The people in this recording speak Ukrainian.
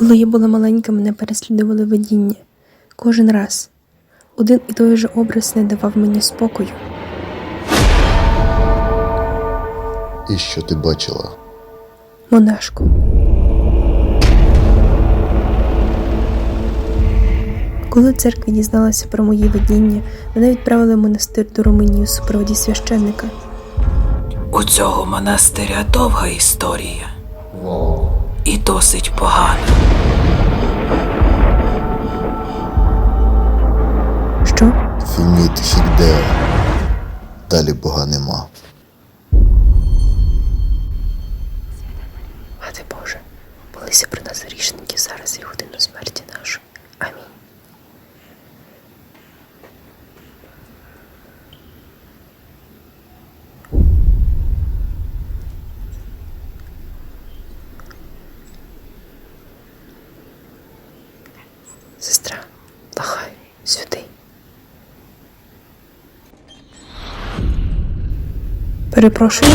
Коли я була маленька, мене переслідували видіння. Кожен раз. Один і той же образ не давав мені спокою. І що ти бачила? Монашку. Коли церква дізналася про мої видіння, мене відправили в монастир до Румунії у супроводі священника. У цього монастиря довга історія. І досить погано. Що? Фініт Хігдео. Далі Бога нема. Мати Боже, молися про нас грішників Сестра, лахай сюди. Перепрошую.